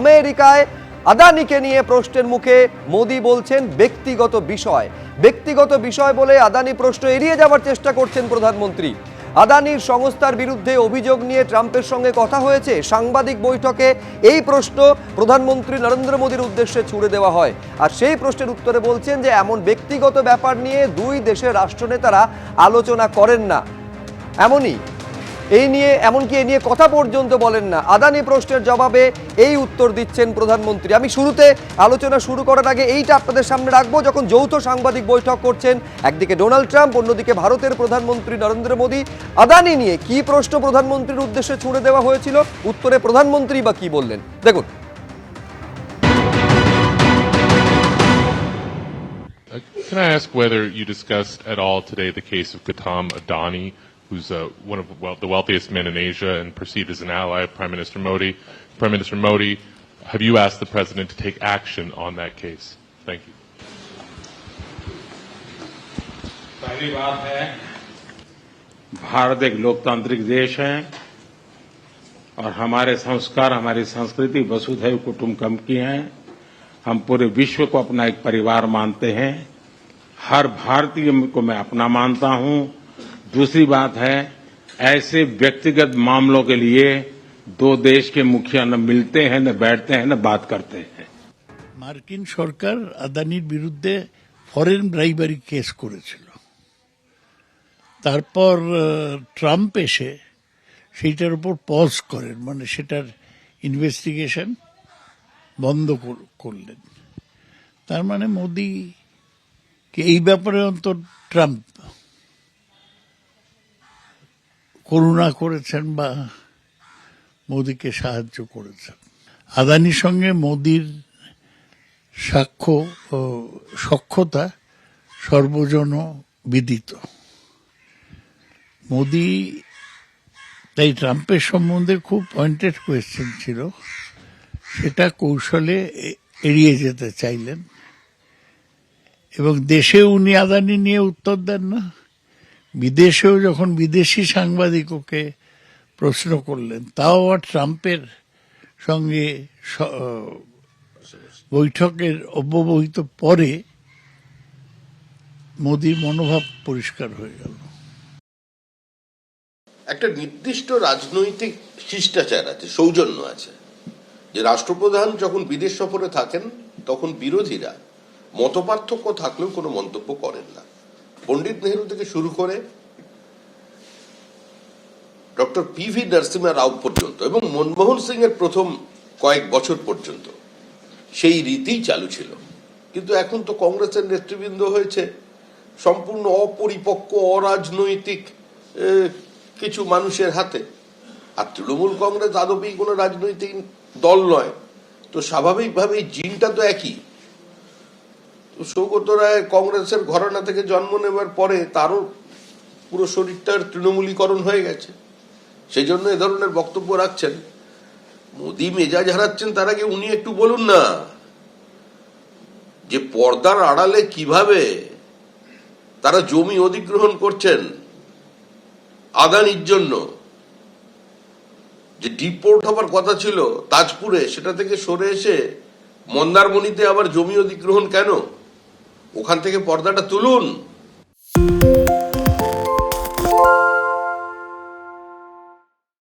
আমেরিকায় আদানিকে নিয়ে প্রশ্নের মুখে মোদি বলছেন ব্যক্তিগত বিষয়। ব্যক্তিগত বিষয় বলে আদানি প্রশ্ন এড়িয়ে যাওয়ার চেষ্টা করছেন প্রধানমন্ত্রী। আদানির সংস্থার বিরুদ্ধে অভিযোগ নিয়ে ট্রাম্পের সঙ্গে কথা হয়েছে। সাংবাদিক বৈঠকে এই প্রশ্ন প্রধানমন্ত্রী নরেন্দ্র মোদীর উদ্দেশ্যে ছুড়ে দেওয়া হয়। আর সেই প্রশ্নের উত্তরে বলছেন যে, এমন ব্যক্তিগত ব্যাপার নিয়ে দুই দেশের রাষ্ট্রনেতারা আলোচনা করেন না। এমনই এই নিয়ে এমনকি এই নিয়ে কথা পর্যন্ত বলেন না। আদানি প্রশ্নের জবাবে এই উত্তর দিচ্ছেন প্রধানমন্ত্রী। আমি শুরুতে আলোচনা শুরু করার আগে এইটা আপনাদের সামনে রাখব। যখন যৌথ সাংবাদিক বৈঠক করছেন একদিকে ডোনাল্ড ট্রাম্প অন্যদিকে ভারতের প্রধানমন্ত্রী নরেন্দ্র মোদী। আদানি নিয়ে কি প্রশ্ন প্রধানমন্ত্রীর উদ্দেশ্যে ছুড়ে দেওয়া হয়েছিল? উত্তরে প্রধানমন্ত্রী বা কি বললেন? দেখুন। Uh, Can I ask whether you discussed at all today the case of Gautam Adani, who's uh, one of well, the wealthiest men in Asia and perceived as an ally of Prime Minister Modi? Prime Minister Modi, have you asked the president to take action on that case? Thank you. पहली बात है भारत एक लोकतांत्रिक देश है और हमारे संस्कार हमारी संस्कृति वसुधैव कुटुंबकम की है हम पूरे विश्व को अपना एक परिवार मानते हैं हर भारतीय को मैं अपना मानता हूँ दूसरी बात है ऐसे व्यक्तिगत मामलों के लिए दो देश के मुखिया न मिलते हैं न बैठते हैं न बात करते हैं মার্কিন সরকার আদানির বিরুদ্ধে ফরেন ব্রাইবারি কেস করেছিল তারপর আহ, ট্রাম্প এসে সেইটার উপর পজ করেন মানে সেটার ইনভেস্টিগেশন বন্ধ কর- করলেন তার মানে মোদি কে এই ব্যাপারে অন্তর ট্রাম্প করুণা করেছেন বা মোদিকে সাহায্য করেছেন। আদানির সঙ্গে মোদির সাক্ষ্য সক্ষতা সর্বজন বিদিত। মোদি তাই ট্রাম্পের সম্বন্ধে খুব পয়েন্টেড কোয়েশ্চেন ছিল। সেটা কৌশলে এড়িয়ে যেতে চাইলেন। এবং দেশে উনি আদানি নিয়ে উত্তর দেন না। বিদেশেও যখন বিদেশি সাংবাদিক ওকে প্রশ্ন করলেন, তাও আবার ট্রাম্পের সঙ্গে বৈঠকের অব্যবহিত পরে মোদির মনোভাব পরিষ্কার হয়ে গেল। একটা নির্দিষ্ট রাজনৈতিক শিষ্টাচার আছে, সৌজন্য আছে। যে রাষ্ট্রপ্রধান যখন বিদেশ সফরে থাকেন, তখন বিরোধীরা মতপার্থক্য থাকলেও কোনো মন্তব্য করেন না। পণ্ডিত নেহরু থেকে শুরু করে doctor P V Narasimha Rao পর্যন্ত এবং মনমোহন সিং এর প্রথম কয়েক বছর পর্যন্ত, সেই রীতিই চালু ছিল। কিন্তু এখন তো কংগ্রেসের নেতৃবৃন্দ হয়েছে, সম্পূর্ণ অপরিপক্ক, অরাজনৈতিক কিছু মানুষের হাতে। আর তৃণমূল কংগ্রেস আদপেই কোনো রাজনৈতিক দল নয়। তো স্বাভাবিকভাবেই জিনটা তো একই। সৌগত রায় কংগ্রেসের ঘরানা থেকে জন্ম নেবার পরে তারও পুরো শরীরটার তৃণমূলীকরণ হয়ে গেছে। সেই জন্য এ ধরনের বক্তব্য রাখছেন। মোদী মেজাজ হারাচ্ছেন তার আগে উনি একটু বলুন না। যে পর্দার আড়ালে কীভাবে তারা জমি অধিগ্রহণ করছেন, আদানির জন্য। যে ডিপোর্ট হবার কথা ছিল তাজপুরে, সেটা থেকে সরে এসে মন্দারমণিতে আবার জমি অধিগ্রহণ কেন? ওখান থেকে পর্দাটা তুলুন।